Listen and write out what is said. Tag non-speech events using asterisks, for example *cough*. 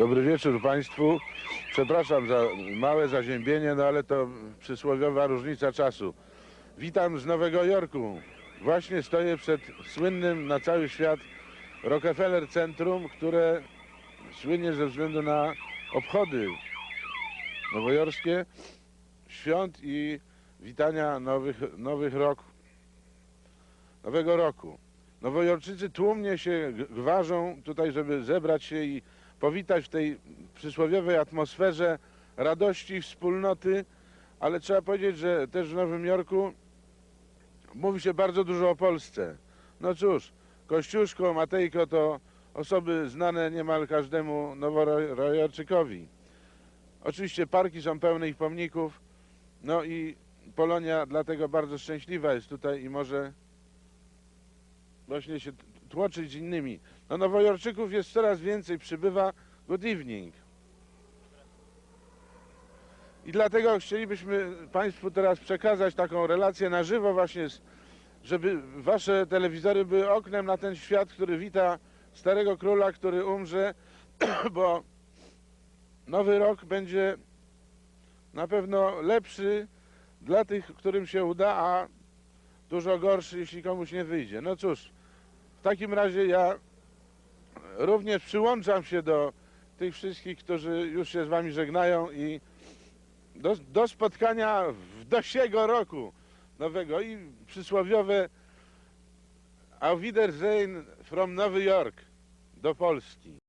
Dobry wieczór Państwu. Przepraszam za małe zaziębienie, no ale to przysłowiowa różnica czasu. Witam z Nowego Jorku. Właśnie stoję przed słynnym na cały świat Rockefeller Centrum, które słynie ze względu na obchody nowojorskie, świąt i witania nowych, nowych roku, nowego roku. Nowojorczycy tłumnie się gwarzą tutaj, żeby zebrać się i powitać w tej przysłowiowej atmosferze radości, wspólnoty, ale trzeba powiedzieć, że też w Nowym Jorku mówi się bardzo dużo o Polsce. No cóż, Kościuszko, Matejko to osoby znane niemal każdemu nowojorczykowi. Oczywiście parki są pełne ich pomników, no i Polonia dlatego bardzo szczęśliwa jest tutaj i może właśnie się tłoczyć z innymi. No Nowojorczyków jest coraz więcej, przybywa. Good evening. I dlatego chcielibyśmy Państwu teraz przekazać taką relację na żywo właśnie, żeby Wasze telewizory były oknem na ten świat, który wita Starego Króla, który umrze, *clears throat* bo nowy rok będzie na pewno lepszy dla tych, którym się uda, a dużo gorszy, jeśli komuś nie wyjdzie. No cóż, w takim razie ja również przyłączam się do tych wszystkich, którzy już się z Wami żegnają i do, do spotkania w dosiego roku nowego i przysłowiowe Auf Wiedersehen from Nowy Jork do Polski.